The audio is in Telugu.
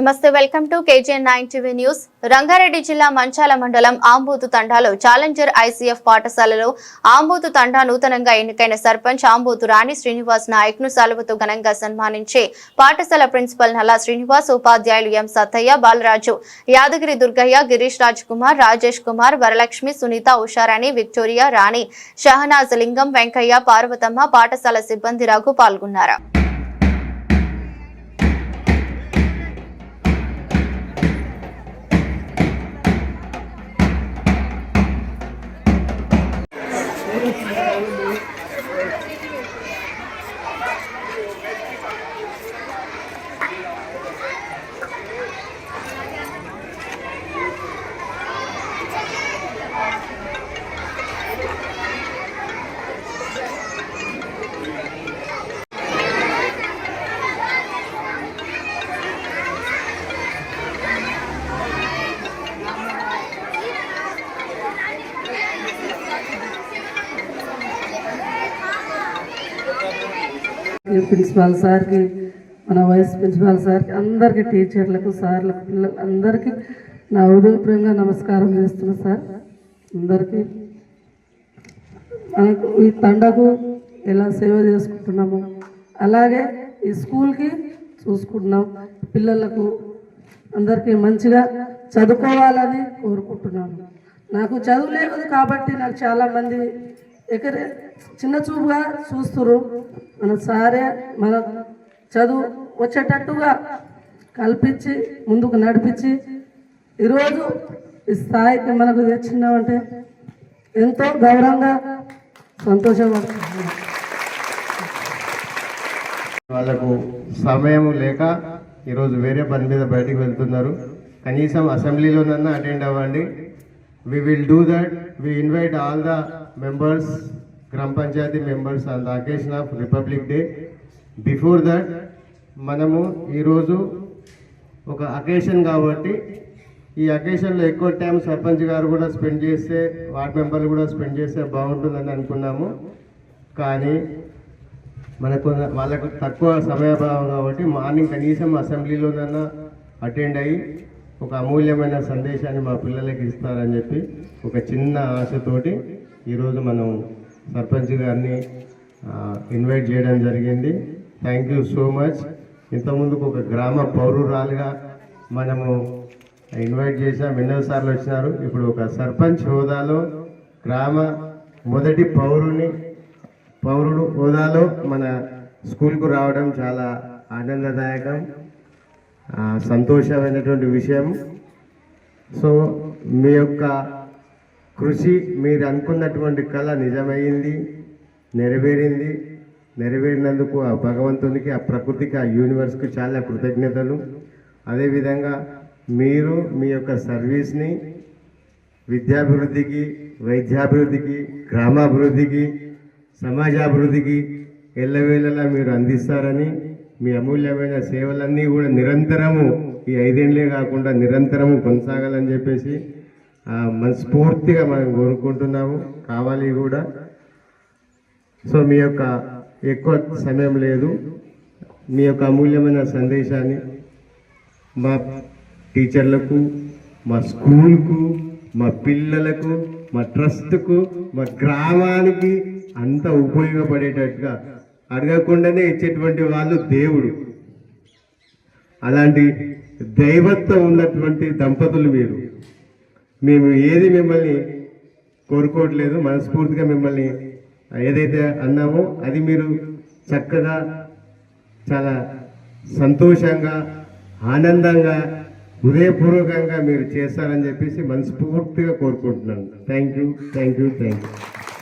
Namaste welcome to KGN nine TV news. Rangareddy జిల్లా మంచాల మండలం ఆంబూతు తండాలో ఛాలెంజర్ ఐసీఎఫ్ పాఠశాలలో ఆంబూతు తండా నూతనంగా ఎన్నికైన సర్పంచ్ ఆంబూతు రాణి శ్రీనివాస్ నాయక్ను సెలవుతో ఘనంగా సన్మానించి పాఠశాల ప్రిన్సిపల్ నల్లా శ్రీనివాస్ ఉపాధ్యాయులు ఎం సత్తయ్య బాలరాజు యాదగిరి దుర్గయ్య గిరీష్ రాజ్ కుమార్ రాజేష్ కుమార్ వరలక్ష్మి సునీత ఉషారాణి విక్టోరియా రాణి షహనాజ్ లింగం వెంకయ్య పార్వతమ్మ పాఠశాల సిబ్బంది రఘు పాల్గొన్నారు ప్రిన్సిపాల్ సార్కి మన వైస్ ప్రిన్సిపాల్ సార్కి అందరికీ టీచర్లకు సార్లకు పిల్లలు అందరికీ నా ఉదయప్రియంగా నమస్కారం చేస్తున్నా సార్. అందరికీ మనకు ఈ తండకు ఎలా సేవ చేసుకుంటున్నాము అలాగే ఈ స్కూల్కి చూసుకుంటున్నాం. పిల్లలకు అందరికీ మంచిగా చదువుకోవాలని కోరుకుంటున్నాను. నాకు చదువు లేదు కాబట్టి నాకు చాలామంది ఎక్కడే చిన్న చూపుగా చూస్తురు మన సారే మన చదువు వచ్చేటట్టుగా కల్పించి ముందుకు నడిపించి ఈరోజు ఈ స్థాయికి మనకు తెచ్చినామంటే ఎంతో గౌరవంగా సంతోషపడుతున్నాను వాళ్ళకు సమయం లేక ఈరోజు వేరే పని మీద బయటికి వెళ్తున్నారు. కనీసం అసెంబ్లీలోనన్నా అటెండ్ అవ్వండి. We will do that we invite all the members gram panchayat members on the occasion of Republic Day before that మనము ఈరోజు ఒక అకేషన్ కాబట్టి ఈ అకేషన్లో ఎక్కువ టైం సర్పంచ్ గారు కూడా స్పెండ్ చేస్తే వార్డ్ మెంబర్లు కూడా స్పెండ్ చేస్తే బాగుంటుందని అనుకున్నాము. కానీ మనకు వాళ్ళకు తక్కువ సమయభావం కాబట్టి మార్నింగ్ కనీసం అసెంబ్లీలోనన్నా అటెండ్ అయ్యి ఒక అమూల్యమైన సందేశాన్ని మా పిల్లలకి ఇస్తారని చెప్పి ఒక చిన్న ఆశతోటి ఈరోజు మనం సర్పంచ్ గారిని ఇన్వైట్ చేయడం జరిగింది. థ్యాంక్ యూ సో మచ్ ఇంతకుముందుకు ఒక గ్రామ పౌరురాలుగా మనము ఇన్వైట్ చేసాం ఎన్నోసార్లు వచ్చినారు. ఇప్పుడు ఒక సర్పంచ్ హోదాలో గ్రామ మొదటి పౌరుని పౌరుడు హోదాలో మన స్కూల్కు రావడం చాలా ఆనందదాయకం. సంతోషమైనటువంటి విషయం. సో మీ యొక్క కృషి మీరు అనుకున్నటువంటి కళ నిజమైంది నెరవేరింది. నెరవేరినందుకు ఆ భగవంతునికి ఆ ప్రకృతికి ఆ యూనివర్స్కి చాలా కృతజ్ఞతలు. అదేవిధంగా మీరు మీ యొక్క సర్వీస్ని విద్యాభివృద్ధికి వైద్యాభివృద్ధికి గ్రామాభివృద్ధికి సమాజాభివృద్ధికి ఎల్లవేళలా మీరు అందిస్తారని మీ అమూల్యమైన సేవలన్నీ కూడా నిరంతరము ఈ ఐదేళ్ళే కాకుండా నిరంతరము కొనసాగాలని చెప్పేసి మనస్ఫూర్తిగా మనం కోరుకుంటున్నాము. కావాలి కూడా. సో మీ యొక్క ఎక్కువ సమయం లేదు. మీ యొక్క అమూల్యమైన సందేశాన్ని మా టీచర్లకు మా స్కూల్కు మా పిల్లలకు మా ట్రస్ట్కు మా గ్రామానికి అంత ఉపయోగపడేటట్టుగా అడగకుండానే ఇచ్చేటువంటి వాళ్ళు దేవుడు. అలాంటి దైవత్వం ఉన్నటువంటి దంపతులు మీరు. మేము ఏది మిమ్మల్ని కోరుకోవట్లేదు మనస్ఫూర్తిగా మిమ్మల్ని ఏదైతే అన్నామో అది మీరు చక్కగా చాలా సంతోషంగా ఆనందంగా హృదయపూర్వకంగా మీరు చేస్తారని చెప్పేసి మనస్ఫూర్తిగా కోరుకుంటున్నాను. Thank you thank you thank you